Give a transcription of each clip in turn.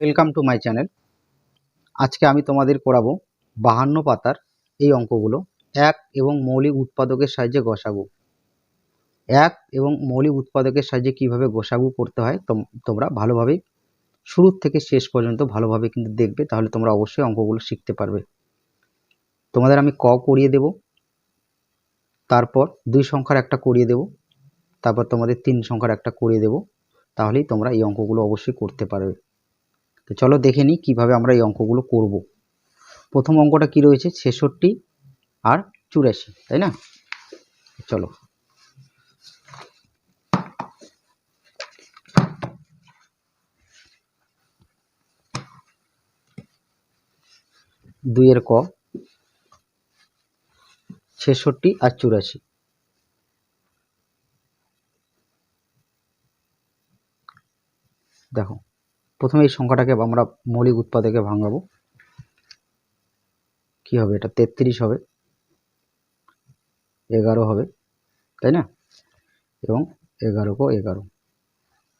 Welcome to my channel আজকে আমি তোমাদের করাবো বাহান্ন পাতার এই অঙ্কগুলো। এক এবং মৌলিক উৎপাদকের সাহায্যে গসাগু এক এবং মৌলিক উৎপাদকের সাহায্যে কীভাবে গসাগু করতে হয় তোম- তোমরা ভালোভাবে শুরু থেকে শেষ পর্যন্ত ভালোভাবে কিন্তু দেখবে, তাহলে তোমরা অবশ্যই অঙ্কগুলো শিখতে পারবে। তোমাদের আমি ক করিয়ে দেব, তারপর দুই সংখ্যার একটা করিয়ে দেব, তারপর তোমাদের তিন সংখ্যার একটা করিয়ে দেব, তাহলেই তোমরা এই অঙ্কগুলো অবশ্যই করতে পারবে। তো চলো দেখে নিই কীভাবে আমরা এই অঙ্কগুলো করব। প্রথম অঙ্কটা কি রয়েছে? ছেষট্টি আর চুরাশি, তাই না? চলো। দুইয়ের ক, ছেষট্টি আর চুরাশি। দেখো প্রথমে এই সংখ্যাটাকে আমরা মৌলিক উৎপাদকে ভাঙাবো। কি হবে এটা? তেত্রিশ হবে। এগারো হবে, তাই না? এবং এগারো কো এগারো।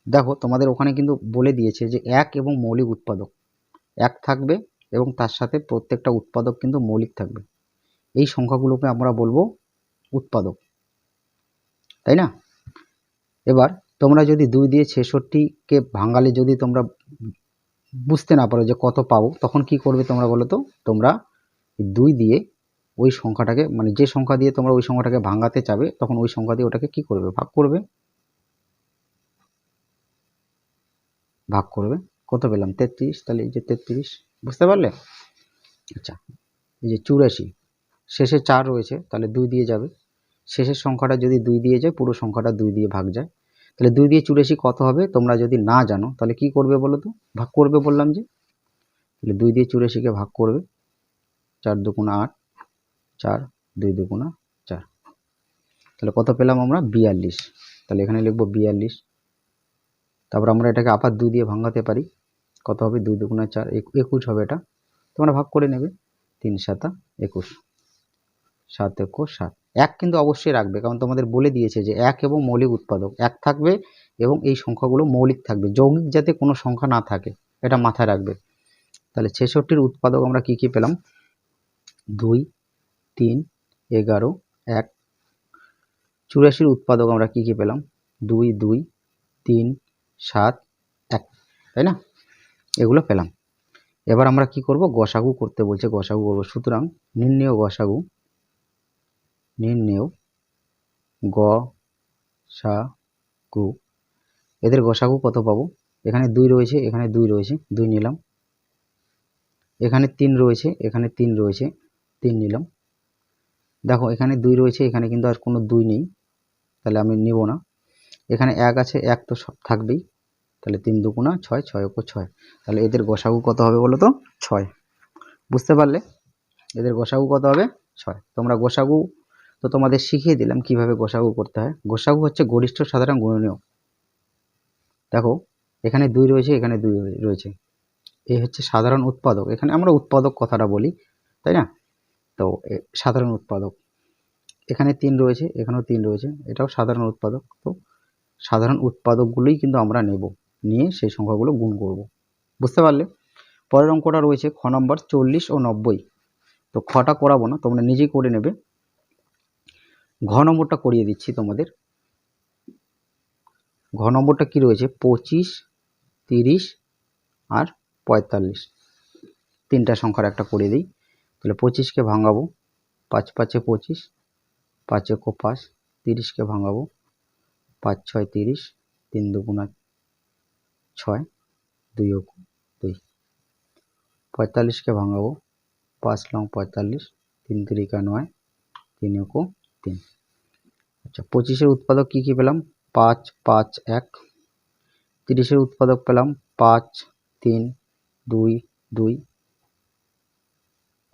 দেখো, তোমাদের ওখানে কিন্তু বলে দিয়েছে যে এক এবং মৌলিক উৎপাদক। এক থাকবে এবং তার সাথে প্রত্যেকটা উৎপাদক কিন্তু মৌলিক থাকবে। এই সংখ্যাগুলোকে আমরা বলব উৎপাদক। তাই না? এবার তোমরা যদি দুই দিয়ে ছেষট্টিকে ভাঙালে যদি তোমরা বুঝতে না পারো যে কত পাবো, তখন কি করবে তোমরা বলো তো? তোমরা দুই দিয়ে ওই সংখ্যাটাকে মানে যে সংখ্যা দিয়ে তোমরা ওই সংখ্যাটাকে ভাঙাতে চাবে, তখন ওই সংখ্যা দিয়ে ওটাকে কি করবে? ভাগ করবে? ভাগ করবে? কত পেলাম? তেত্রিশ। তাহলে এই যে তেত্রিশ, বুঝতে পারলে? আচ্ছা এই যে চুরাশি, শেষে চার রয়েছে, তাহলে দুই দিয়ে যাবে। শেষের সংখ্যাটা যদি দুই দিয়ে যায়, পুরো সংখ্যাটা দুই দিয়ে ভাগ যায়। তাহলে দুই দিয়ে চুরাশি কত হবে? তোমরা যদি না জানো, তাহলে কি করবে বলো তো? ভাগ করবে বললাম যে। তাহলে দুই দিয়ে চুরাশিকে ভাগ করবে। চার দুগুণা আট, চার, দুই দুগুণা চার। তাহলে কত পেলাম আমরা? বিয়াল্লিশ। তাহলে এখানে লিখব বিয়াল্লিশ। তারপর আমরা এটাকে আবার দুই দিয়ে ভাঙাতে পারি। কত হবে? দুই দুগুণা চার। এক- একুশ হবে এটা। তোমরা ভাগ করে নেবে। তিন সাতা একুশ। সাত একুশ, সাত। এক কিন্তু অবশ্যই রাখবে, কারণ তোমাদের বলে দিয়েছে যে এক এবং মৌলিক উৎপাদক, এক থাকবে এবং এই সংখ্যাগুলো মৌলিক থাকবে, যৌগিক যাতে কোনো সংখ্যা না থাকে, এটা মাথায় রাখবে। তাহলে ছেষট্টির উৎপাদক আমরা কি কি পেলাম? দুই, তিন, এগারো, এক। চুরাশির উৎপাদক আমরা কি কি পেলাম? দুই দুই, তিন, সাত, এক, তাই না? এগুলো পেলাম। এবার আমরা কি করব? গসাগু করতে বলছে, গসাগু করব। সুতরাং নির্ণেয় গসাগু নির্ণেয় গ, সা, গু। এদের গসাগু কত পাবো? এখানে দুই রয়েছে, এখানে দুই রয়েছে, দুই নিলাম। এখানে তিন রয়েছে, এখানে তিন রয়েছে, তিন নিলাম। দেখো, এখানে দুই রয়েছে, এখানে কিন্তু আর কোনো দুই নেই। তাহলে আমি নিব না। এখানে এক আছে, এক তো সব থাকবেই। তাহলে তিন দুগুণা ছয় ছয় ওপর ছয়। তাহলে এদের গসাগু কত হবে বলো তো? ছয়। বুঝতে পারলে? এদের গোসাগু কত হবে? ছয়। তোমরা গোসাগু তো তোমাদের শিখিয়ে দিলাম কীভাবে গোসাগু করতে হয়। গোসাগু হচ্ছে গরিষ্ঠ সাধারণ গুণনীয়। দেখো, এখানে দুই রয়েছে, এখানে দুই রয়েছে। এই হচ্ছে সাধারণ উৎপাদক। এখানে আমরা উৎপাদক কথাটা বলি, তাই না? তো সাধারণ উৎপাদক। এখানে তিন রয়েছে, এখানেও তিন রয়েছে, এটাও সাধারণ উৎপাদক। তো সাধারণ উৎপাদকগুলোই কিন্তু আমরা নেব, নিয়ে সেই সংখ্যাগুলো গুণ করব। বুঝতে পারলে? পরের অঙ্কটা রয়েছে খ নম্বর চল্লিশ ও নব্বই। তো খটা করাবো না, তোমরা নিজেই করে নেবে। ঘ নম্বরটা করিয়ে দিচ্ছি তোমাদের। ঘ নম্বরটা কি রয়েছে? পঁচিশ, তিরিশ আর পঁয়তাল্লিশ। তিনটা সংখ্যার একটা করে দিই। তাহলে পঁচিশকে ভাঙাবো। পাঁচ পাঁচে পঁচিশ, পাঁচে কো পাঁচ, তিরিশকে ভাঙাবো। পাঁচ ছয় তিরিশ, তিন দুগুণা ছয়, দুই ও দুই। পঁয়তাল্লিশকে ভাঙাবো। পাঁচ লং পঁয়তাল্লিশ, তিন তিরিকা নয়, তিন একো তিন আচ্ছা পঁচিশের উৎপাদক কী কী পেলাম? পাঁচ পাঁচ, এক। তিরিশের উৎপাদক পেলাম, পাঁচ, তিন, দুই দুই,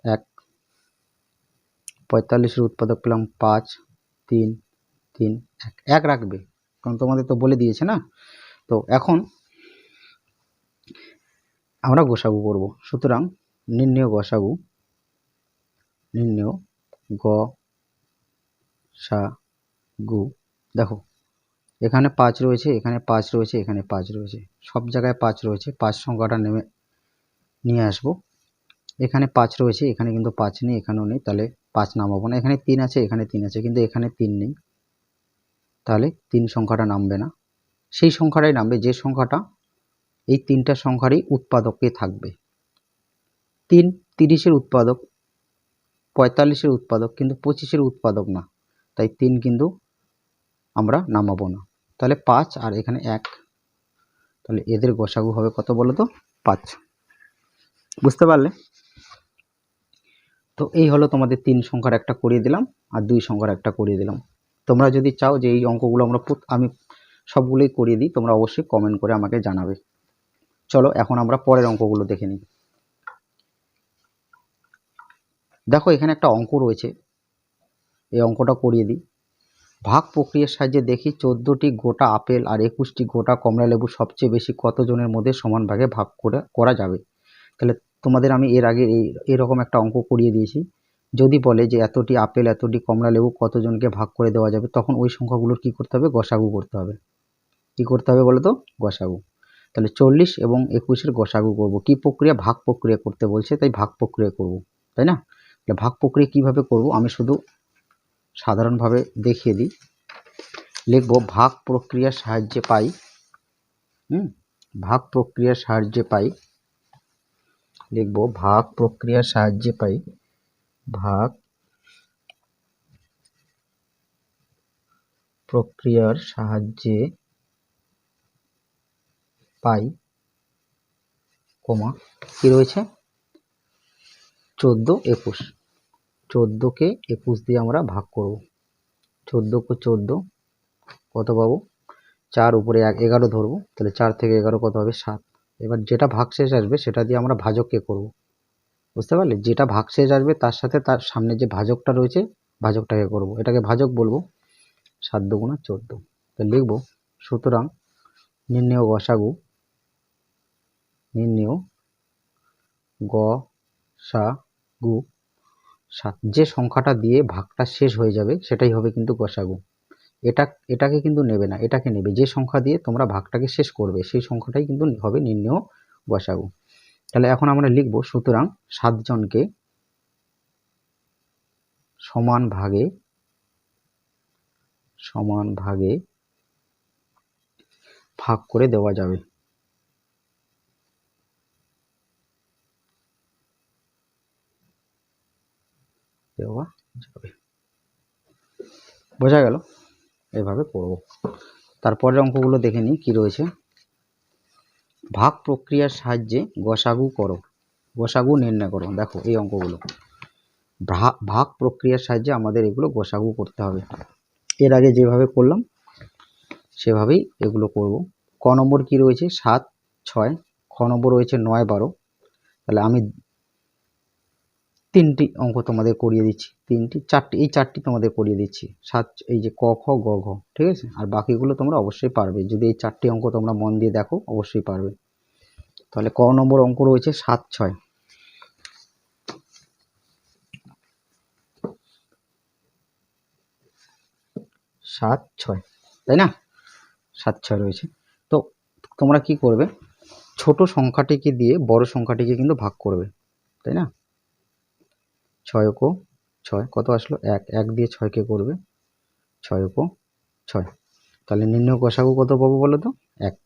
এক। পঁয়তাল্লিশের উৎপাদক পেলাম, পাঁচ, তিন তিন, এক। এক রাখবে, কারণ তোমাদের তো বলে দিয়েছে না? তো এখন আমরা গোসাগু করব। সুতরাং নির্ণয় গসাগু, নির্ণয় গ সা, গু। দেখো, এখানে পাঁচ রয়েছে, এখানে পাঁচ রয়েছে, এখানে পাঁচ রয়েছে। সব জায়গায় পাঁচ রয়েছে। পাঁচ সংখ্যাটা নেমে, নিয়ে আসব। এখানে পাঁচ রয়েছে, এখানে কিন্তু পাঁচ নেই, এখানেও নেই। তাহলে পাঁচ নামাবো না। এখানে তিন আছে, এখানে তিন আছে, কিন্তু এখানে তিন নেই। তাহলে তিন সংখ্যাটা নামবে না। সেই সংখ্যাটাই নামবে। যে সংখ্যাটা, এই তিনটা সংখ্যারই উৎপাদকে থাকবে। তিন তিরিশের উৎপাদক, পঁয়তাল্লিশের উৎপাদক, কিন্তু পঁচিশের উৎপাদক না। তাই তিন কিন্তু আমরা নামাবো না। তাহলে পাঁচ আর এখানে এক। তাহলে এদের গোসাগু হবে কত বলো তো? পাঁচ। বুঝতে পারলে? তো এই হলো তোমাদের তিন সংখ্যার একটা করিয়ে দিলাম আর দুই সংখ্যার একটা করিয়ে দিলাম। তোমরা যদি চাও যে এই অঙ্কগুলো আমরা আমি সবগুলোই করিয়ে দিই, তোমরা অবশ্যই কমেন্ট করে আমাকে জানাবে। চলো এখন আমরা পরের অঙ্কগুলো দেখে নিই। দেখো এখানে একটা অঙ্ক রয়েছে। এই অঙ্কটা করিয়ে দিই। ভাগ প্রক্রিয়ার সাহায্যে দেখি চোদ্দোটি গোটা আপেল আর একুশটি গোটা কমলা লেবু সবচেয়ে বেশি কতজনের মধ্যে সমান ভাগে ভাগ করে, করা যাবে? তাহলে তোমাদের আমি এর আগে এই, এরকম একটা অঙ্ক করিয়ে দিয়েছি। যদি বলে যে এতটি আপেল, এতটি কমলা লেবু কতজনকে ভাগ করে দেওয়া যাবে, তখন ওই সংখ্যাগুলোর কি করতে হবে? গসাগু করতে হবে। কি করতে হবে বলো তো গসাগু। তাহলে চল্লিশ এবং একুশের গসাগু করব। কি প্রক্রিয়া? ভাগ প্রক্রিয়া করতে বলছে, তাই ভাগ প্রক্রিয়া করব, তাই না? তাহলে ভাগ প্রক্রিয়া কীভাবে করব? আমি শুধু সাধারণভাবে দেখিয়ে দিই। লিখব, ভাগ প্রক্রিয়ার সাহায্যে পাই। হুম? ভাগ প্রক্রিয়ার সাহায্যে পাই। লিখব, ভাগ প্রক্রিয়ার সাহায্যে পাই। ভাগ প্রক্রিয়ার সাহায্যে পাই, কমা, কি রয়েছে? চোদ্দ, একুশ। চোদ্দোকে একুশ দিয়ে আমরা ভাগ করব। চোদ্দ কো চোদ্দ, কত পাবো? চার উপরে এক, এগারো ধরবো। তাহলে চার থেকে এগারো কত হবে? সাত। এবার যেটা ভাগশেষ আসবে সেটা দিয়ে আমরা ভাজককে করব। বুঝতে পারলে? যেটা ভাগশেষ আসবে তার সাথে তার সামনে যে ভাজকটা রয়েছে, ভাজকটাকে করব। এটাকে ভাজক বলব। সাত দুগুণা চোদ্দ। তো লিখব, সুতরাং নির্ণেয় গসাগু, নির্ণেয় গ সা গু সাত যে সংখ্যাটা দিয়ে ভাগটা শেষ হয়ে যাবে, সেটাই হবে কিন্তু গসাগু এটা, এটাকে কিন্তু নেবে না, এটাকে নেবে। যে সংখ্যা দিয়ে তোমরা ভাগটাকে শেষ করবে, সেই সংখ্যাটাই কিন্তু হবে নির্ণেয় গসাগু তাহলে এখন আমরা লিখব, সুতরাং সাতজনকে সমান ভাগে সমান ভাগে ভাগ করে দেওয়া যাবে। দেওয়া যাবে। বোঝা গেল? এভাবে করব। তারপরের অঙ্কগুলো দেখে নিই কী রয়েছে। ভাগ প্রক্রিয়ার সাহায্যে গসাগু করো। গসাগু নির্ণয় করো। দেখো এই অঙ্কগুলো। ভাগ প্রক্রিয়ার সাহায্যে আমাদের এগুলো গোসাগু করতে হবে। এর আগে যেভাবে করলাম, সেভাবেই এগুলো করব। ক নম্বর কি রয়েছে? সাত, ছয়। খ নম্বর রয়েছে নয়, বারো। তাহলে আমি তিনটি অঙ্ক তোমাদের করিয়ে দিচ্ছি। তিনটি, চারটি, এই চারটি তোমাদের করিয়ে দিচ্ছি। সাত, এই যে ক, খ, গ, ঘ, ঠিক আছে? আর বাকিগুলো তোমরা অবশ্যই পারবে। যদি এই চারটি অঙ্ক তোমরা মন দিয়ে দেখো, অবশ্যই পারবে। তাহলে ক নম্বর অঙ্ক রয়েছে সাত, ছয়। সাত, ছয়, তাই না? সাত, ছয় রয়েছে। তো তোমরা কি করবে? ছোট সংখ্যাটিকে দিয়ে বড় সংখ্যাটিকে কিন্তু ভাগ করবে, তাই না? ছয় কো ছয়, কত আসলো? এক এক দিয়ে ছয়কে করবে? ছয় কো ছয়। তাহলে নির্ণয় গসাগু কত পাবো বলো তো? এক।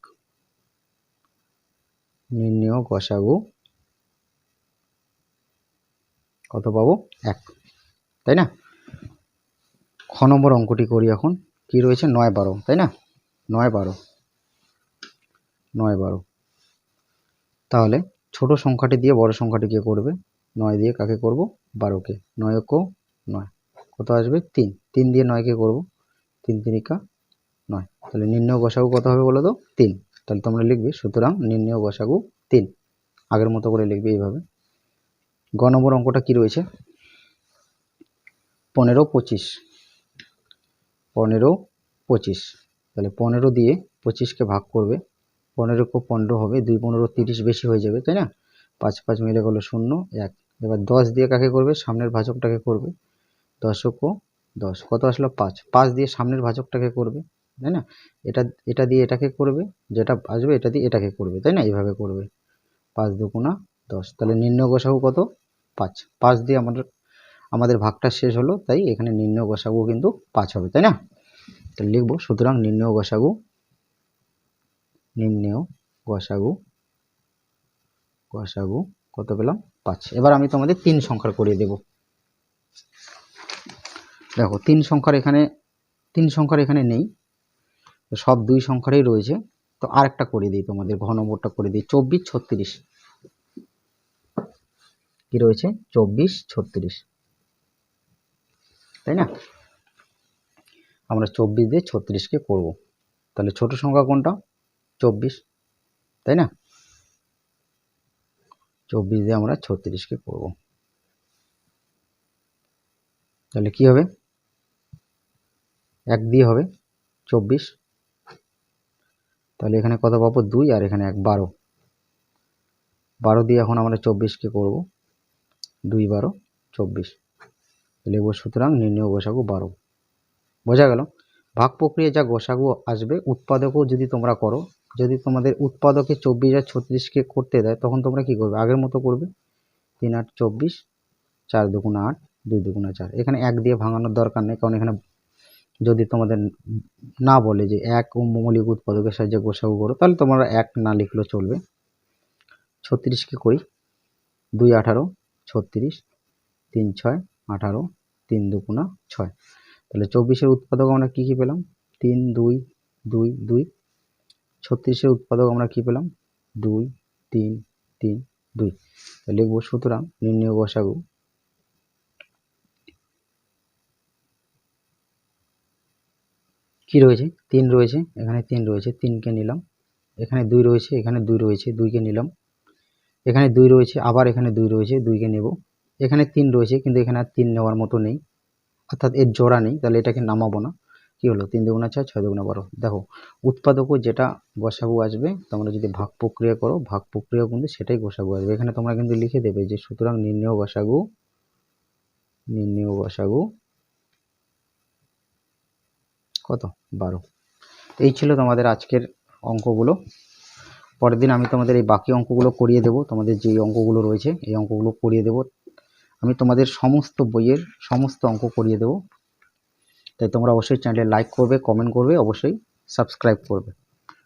নির্ণয় গসাগু কত পাবো? এক। তাই না? খ নম্বর অঙ্কটি করি এখন। কি রয়েছে? নয় বারো, তাই না? নয় বারো। নয় বারো। তাহলে ছোট সংখ্যাটি দিয়ে বড় সংখ্যাটিকে করবে? নয় দিয়ে কাকে করব? বারোকে। নয় কো নয়। কত আসবে? তিন। তিন দিয়ে নয়কে করব। তিন তিনিকা নয়। তাহলে নির্ণয় গসাগু কত হবে বলো তো? তিন। তাহলে তোমরা লিখবে, সুতরাং নির্ণয় গসাগু তিন। আগের মতো করে লিখবে এইভাবে। গ নম্বর অঙ্কটা কি রয়েছে? পনেরো পঁচিশ। পনেরো পঁচিশ। তাহলে পনেরো দিয়ে পঁচিশকে ভাগ করবে। পনেরো পনেরো হবে। দুই পনেরো তিরিশ বেশি হয়ে যাবে, তাই না? পাঁচ পাঁচ মিলে গেলো শূন্য, এক। এবার দশ দিয়ে কাকে করবে? সামনের ভাজকটাকে করবে। দশকও দশ। কত আসলো? পাঁচ। পাঁচ দিয়ে সামনের ভাজকটাকে করবে, তাই না? এটা এটা দিয়ে এটাকে করবে, যেটা আসবে এটা দিয়ে এটাকে করবে, তাই না? এইভাবে করবে। পাঁচ দুগুণা দশ। তাহলে নির্ণয় গোসাগু কত? পাঁচ। পাঁচ দিয়ে আমাদের আমাদের ভাগটা শেষ হলো, তাই এখানে নির্ণয় গোসাগু কিন্তু পাঁচ হবে, তাই না? তাহলে লিখব, সুতরাং নির্ণয় গোসাগু নির্ণয় গোসাগু গোসাগু কত পেলাম? পাঁচ। এবার আমি তোমাদের তিন সংখ্যার করিয়ে দেব। দেখো, তিন সংখ্যার এখানে, তিন সংখ্যার এখানে নেই। সব দুই সংখ্যারই রয়েছে। তো আরেকটা করে দিই তোমাদের, ঘ নম্বরটা করে দিই। চব্বিশ, ছত্রিশ। কি রয়েছে? চব্বিশ, ছত্রিশ। তাই না? আমরা চব্বিশ দিয়ে ছত্রিশকে করব। তাহলে ছোট সংখ্যা কোনটা? চব্বিশ। তাই না? চব্বিশ দিয়ে আমরা ছত্রিশকে করব। তাহলে কি হবে? এক দিয়ে হবে চব্বিশ। তাহলে এখানে কত পাবো? দুই, আর এখানে এক, বারো। বারো দিয়ে এখন আমরা চব্বিশকে করব। দুই, বারো, চব্বিশ। লিখব সুতরাং নির্ণয় গোসাগু বারো। বোঝা গেল? ভাগ প্রক্রিয়া যা গোসাগু আসবে, উৎপাদকও যদি তোমরা করো যদি তোমাদের উৎপাদকে চব্বিশ আর ছত্রিশকে করতে দেয়, তখন তোমরা কি করবে? আগের মতো করবে। তিন আট চব্বিশ, চার দুগুণা আট, দুই দুগুণা চার। এখানে এক দিয়ে ভাঙানোর দরকার নেই, কারণ এখানে যদি তোমাদের না বলে যে এক মৌলিক উৎপাদকের সাহায্যে গোসাগু করো, তাহলে তোমরা এক না লিখলেও চলবে। ছত্রিশকে করি। দুই আঠারো, ছত্রিশ, তিন ছয়, আঠারো, তিন দুগুণা ছয়। তাহলে চব্বিশের উৎপাদক আমরা কী কী পেলাম? তিন, দুই দুই দুই ছত্রিশের উৎপাদক আমরা কী পেলাম? দুই, তিন তিন, দুই। তাহলে লিখব সুতরাং নির্ণয় গোসাগু কি রয়েছে? তিন রয়েছে, এখানে তিন রয়েছে, তিনকে নিলাম। এখানে দুই রয়েছে, এখানে দুই রয়েছে, দুইকে নিলাম। এখানে দুই রয়েছে, আবার এখানে দুই রয়েছে, দুইকে নেব। এখানে তিন রয়েছে, কিন্তু এখানে আর তিন নেওয়ার মতো নেই। অর্থাৎ এর জোড়া নেই, তাহলে এটাকে নামাবো না। কি হলো? তিন দুগুণা ছয় ছয় দুগুণা বারো। দেখো, উৎপাদকও যেটা গোসাগু আসবে, তোমরা যদি ভাগ প্রক্রিয়া করো, ভাগ প্রক্রিয়া কিন্তু সেটাই গোসাগু আসবে। এখানে তোমরা কিন্তু লিখে দেবে যে সুতরাং নির্ণয় গোসাগু নির্ণয় গোসাগু কত? বারো। এই ছিল তোমাদের আজকের অঙ্কগুলো। পরের দিন আমি তোমাদের এই বাকি অঙ্কগুলো করিয়ে দেব। তোমাদের যে অঙ্কগুলো রয়েছে, এই অঙ্কগুলো করিয়ে দেব। আমি তোমাদের সমস্ত বইয়ের সমস্ত অঙ্ক করিয়ে দেব। তাই তোমরা অবশ্যই চ্যানেলে লাইক করবে কমেন্ট করবে, অবশ্যই সাবস্ক্রাইব করবে।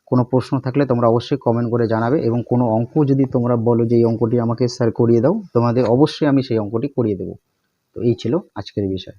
কোনো প্রশ্ন থাকলে তোমরা অবশ্যই কমেন্ট করে জানাবে এবং কোনো অঙ্ক যদি তোমরা বলো যে এই অঙ্কটি আমাকে স্যার করিয়ে দাও, তোমাদের অবশ্যই আমি সেই অঙ্কটি করিয়ে দেবো। তো এই ছিল আজকের বিষয়।